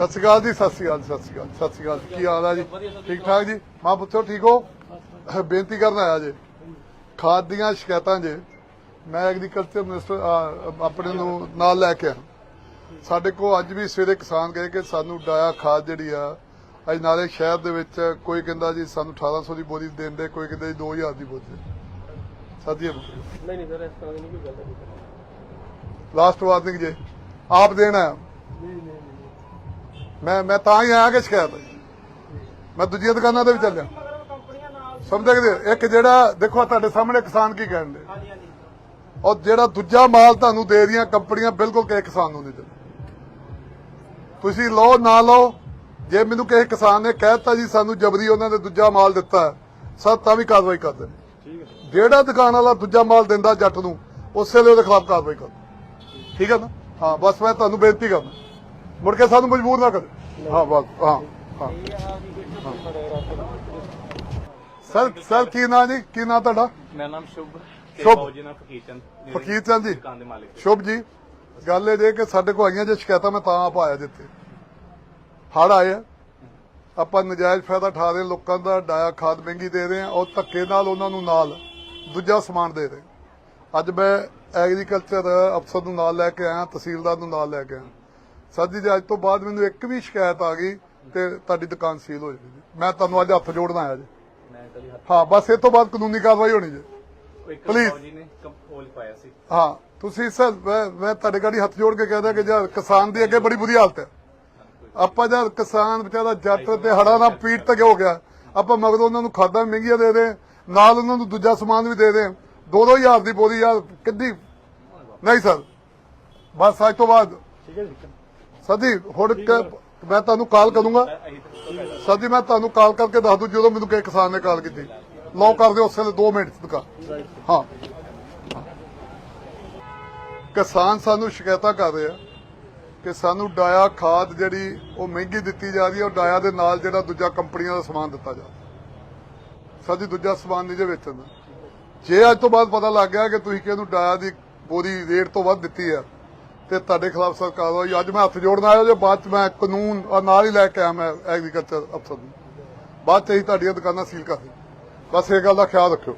ਸਤਿ ਸ਼੍ਰੀ ਅਕਾਲ ਜੀ ਸਤਿ ਸ਼੍ਰੀ ਅਕਾਲ ਸਤਿ ਸ਼੍ਰੀ ਅਕਾਲ ਸਤਿ ਸ਼੍ਰੀ ਅਕਾਲ। ਕੀ ਹਾਲ ਹੈ ਜੀ? ਠੀਕ ਠਾਕ ਜੀ? ਮਾਂ ਪੁੱਤਰ ਠੀਕ ਹੋ? ਬੇਨਤੀ ਕਰਨ ਆਇਆ ਜੀ। ਖਾਦ ਦੀਆਂ ਸ਼ਿਕਾਇਤਾਂ ਜੇ। ਮੈਂ ਐਗਰੀਕਲਚਰ ਮਿਨਿਸਟਰ ਆ, ਆਪਣੇ ਨੂੰ ਨਾਲ ਲੈ ਕੇ ਆ ਸਾਡੇ ਕੋਲ ਅੱਜ ਵੀ ਸਵੇਰੇ ਕਿਸਾਨ ਕਹੇ ਕਿ ਸਾਨੂੰ ਡਾਇਆ ਖਾਦ ਜਿਹੜੀ ਆ ਅੱਜ ਨਾਲੇ ਸ਼ਹਿਰ ਦੇ ਵਿੱਚ ਕੋਈ ਕਹਿੰਦਾ ਜੀ ਸਾਨੂੰ 1800 ਦੀ ਬੋਰੀ ਦੇਣ ਦੇ ਕੋਈ ਕਹਿੰਦਾ ਜੀ 2000 ਦੀ ਬੋਰੀ ਸਾਡੀ ਨਹੀਂ ਨਹੀਂ ਸਰ ਇਸ ਤਰ੍ਹਾਂ ਦੀ ਨਹੀਂ ਕੋਈ ਗੱਲ ਲਾਸਟ ਵਾਰਨਿੰਗ ਜੇ। ਆਪ ਦੇਣਾ ਮੈਂ ਮੈਂ ਤਾਂ ਹੀ ਆਇਆ ਕਿ ਸ਼ਿਕਾਇਤ। ਮੈਂ ਦੂਜੀਆਂ ਦੁਕਾਨਾਂ ਤੇ ਵੀ ਚੱਲਿਆ। ਸਮਝਦੇ ਇੱਕ ਜਿਹੜਾ ਦੇਖੋ ਤੁਹਾਡੇ ਸਾਹਮਣੇ ਕਿਸਾਨ ਕੀ ਕਹਿੰਦੇ ਹਾਂਜੀ ਹਾਂਜੀ। ਔਰ ਜਿਹੜਾ ਦੂਜਾ ਮਾਲ ਤੁਹਾਨੂੰ ਦੇ ਰਹੀਆਂ ਕੰਪਨੀਆਂ ਬਿਲਕੁਲ ਕਿਸੇ ਕਿਸਾਨ ਨੂੰ ਨਹੀਂ ਦਿੰਦੇ। ਤੁਸੀਂ ਲਓ ਨਾ ਲਓ ਜੇ ਮੈਨੂੰ ਕਿਸੇ ਕਿਸਾਨ ਨੇ ਕਹਿਤਾ ਜੀ ਸਾਨੂੰ ਜਬਰੀ ਉਹਨਾਂ ਨੇ ਦੂਜਾ ਮਾਲ ਦਿੱਤਾ ਸਰ ਤਾਂ ਵੀ ਕਾਰਵਾਈ ਕਰਦੇ ਨੇ ਠੀਕ ਹੈ ਜਿਹੜਾ ਦੁਕਾਨ ਵਾਲਾ ਦੂਜਾ ਮਾਲ ਦਿੰਦਾ ਜੱਟ ਨੂੰ ਉਸੇ ਲਈ ਉਹਦੇ ਖਿਲਾਫ ਕਾਰਵਾਈ ਕਰੋ ਠੀਕ ਹੈ ਨਾ? ਹਾਂ ਬਸ ਮੈਂ ਤੁਹਾਨੂੰ ਬੇਨਤੀ ਕਰਦਾ। ਮੁੜ ਕੇ ਸਾਨੂੰ ਮਜਬੂਰ ਨਾ ਕਰੋ। ਹਾਂ ਬਸ ਹਾਂ ਜੀ ਸਰ ਸਰ ਕੀ ਨਾਂ ਜੀ? ਕੀ ਨਾਂ ਤੁਹਾਡਾ? ਮੇਰਾ ਨਾਮ ਸ਼ੁਭ ਸ਼ੁਭ। ਫੌਜੀ ਨਾਲ ਫਕੀਰ ਚੰਦ ਫਕੀਰ ਚੰਦ ਜੀ। ਦੁਕਾਨ ਦੇ ਮਾਲਕ। ਸ਼ੁਭ ਜੀ ਗੱਲ ਇਹ ਜੇ ਕਿ ਸਾਡੇ ਕੋਲ ਆਈਆਂ ਜੇ ਸ਼ਿਕਾਇਤਾਂ ਮੈਂ ਤਾਂ ਆਪ ਆਇਆ ਜਿੱਥੇ। ਹੜ ਆਏ ਆ। ਆਪਾਂ ਨਜਾਇਜ਼ ਫਾਇਦਾ ਉਠਾ ਰਹੇ ਲੋਕਾਂ ਦਾ ਡਾਇਆ ਖਾਦ ਮਹਿੰਗੀ ਦੇ ਰਹੇ ਆ ਔਰ ਧੱਕੇ ਨਾਲ ਉਹਨਾਂ ਨੂੰ ਨਾਲ ਦੂਜਾ ਸਮਾਨ ਦੇ ਰਹੇ ਅੱਜ ਮੈਂ ਐਗਰੀਕਲਚਰ ਅਫਸਰ ਨੂੰ ਨਾਲ ਲੈ ਕੇ ਆਇਆ ਤਹਿਸੀਲਦਾਰ ਨੂੰ ਨਾਲ ਲੈ ਕੇ ਆਇਆ। ਸਰ ਜੀ ਜੇ ਅੱਜ ਤੋਂ ਬਾਅਦ ਮੈਨੂੰ ਇੱਕ ਵੀ ਸ਼ਿਕਾਇਤ ਆ ਗਈ ਤੇ ਤੁਹਾਡੀ ਦੁਕਾਨ ਸੀਲ ਹੋ ਜਾਏਗੀ ਮੈਂ ਤੁਹਾਨੂੰ ਅੱਜ ਹੱਥ ਜੋੜਨ ਆਇਆ ਜੀ ਹਾਂ ਬਸ ਇਹ ਤੋਂ ਬਾਅਦ ਕਾਨੂੰਨੀ ਕਾਰਵਾਈ ਹੋਣੀ ਜੀ। Please. ਫੌਜੀ ਨੇ ਕੰਪੋਲ ਪਾਇਆ ਸੀ। ਹਾਂ ਤੁਸੀਂ ਸਰ ਮੈਂ ਤੁਹਾਡੇ ਗਾੜੀ ਹੱਥ ਜੋੜ ਕੇ ਕਹਿੰਦਾ ਕਿ ਯਾਰ ਕਿਸਾਨ ਦੀ ਅੱਗੇ ਬੜੀ ਬੁਰੀ ਹਾਲਤ ਹੈ। ਆਪਾਂ ਜਦ ਕਿਸਾਨ ਵਿਚਾਰਾ ਜੱਟ ਤੇ ਹੜਾ ਨਾਲ ਪੀੜ ਤੱਕ ਹੋ ਗਿਆ। ਆਪਾਂ ਮਗਰੋਂ ਉਹਨਾਂ ਨੂੰ ਖਾਦਾਂ ਮਹਿੰਗੀਆਂ ਦੇ ਦੇ ਨਾਲ ਉਹਨਾਂ ਨੂੰ ਦੂਜਾ ਸਮਾਨ ਵੀ ਦੇ ਦੇ। ਦੋ ਦੋ ਹਜ਼ਾਰ ਦੀ ਬੋਰੀ ਯਾਰ ਕਿੱਡੀ ਨਹੀਂ ਸਰ। ਬਸ ਅੱਜ ਤੋਂ ਬਾਅਦ। ਠੀਕ ਹੈ ਜੀ। ਸਦੀ, ਹੁਣ ਮੈਂ ਤੁਹਾਨੂੰ ਕਾਲ ਕਰੂੰਗਾ। ਅਹੀਂ ਸਦੀ, ਮੈਂ ਤੁਹਾਨੂੰ ਕਾਲ ਕਰਕੇ ਦੱਸ ਦੂ, ਜਦੋਂ ਮੈਨੂੰ ਕਿਸੇ ਕਿਸਾਨ ਨੇ ਕਾਲ ਕੀਤੀ। ਲਓ ਕਰ ਦਿਓ ਉਸੇ ਵੇਲੇ 2 ਮਿੰਟ ਚ ਹਾਂ। ਕਿਸਾਨ ਸਾਨੂੰ ਸ਼ਿਕਾਇਤਾਂ ਕਰ ਰਹੇ ਆ ਕਿ ਸਾਨੂੰ ਡਾਇਆ ਖਾਦ ਜਿਹੜੀ ਉਹ ਮਹਿੰਗੀ ਦਿੱਤੀ ਜਾ ਰਹੀ ਹੈ, ਉਹ ਡਾਇਆ ਦੇ ਨਾਲ ਜਿਹੜਾ ਦੂਜਾ ਕੰਪਨੀਆਂ ਦਾ ਸਮਾਨ ਦਿੱਤਾ ਜਾ ਰਿਹਾ। ਸਾਡੀ ਦੂਜਾ ਸਮਾਨ ਨਹੀਂ ਜੇ ਵੇਚਣ ਦਾ। ਜੇ ਅੱਜ ਤੋਂ ਬਾਅਦ ਪਤਾ ਲੱਗ ਗਿਆ ਕਿ ਤੁਸੀਂ ਕਿਹਨੂੰ ਡਾਇਆ ਦੀ ਬੋਰੀ ਰੇਟ ਤੋਂ ਵੱਧ ਦਿੱਤੀ ਹੈ ਤੇ ਤੁਹਾਡੇ ਖਿਲਾਫ ਸਰਕਾਰ ਹੋਈ। ਅੱਜ ਮੈਂ ਹੱਥ ਜੋੜਨ ਆਇਆ ਜੇ ਬਾਅਦ ਚ ਮੈਂ ਕਾਨੂੰਨ ਨਾਲ ਹੀ ਲੈ ਕੇ ਆਇਆ ਮੈਂ ਐਗਰੀਕਲਚਰ ਅਫਸਰ ਨੂੰ। ਬਾਅਦ ਚ ਹੀ ਤੁਹਾਡੀਆਂ ਦੁਕਾਨਾਂ ਸੀਲ ਕਰ ਦੇ ਬਸ ਇਹ ਗੱਲ ਦਾ ਖਿਆਲ ਰੱਖਿਓ।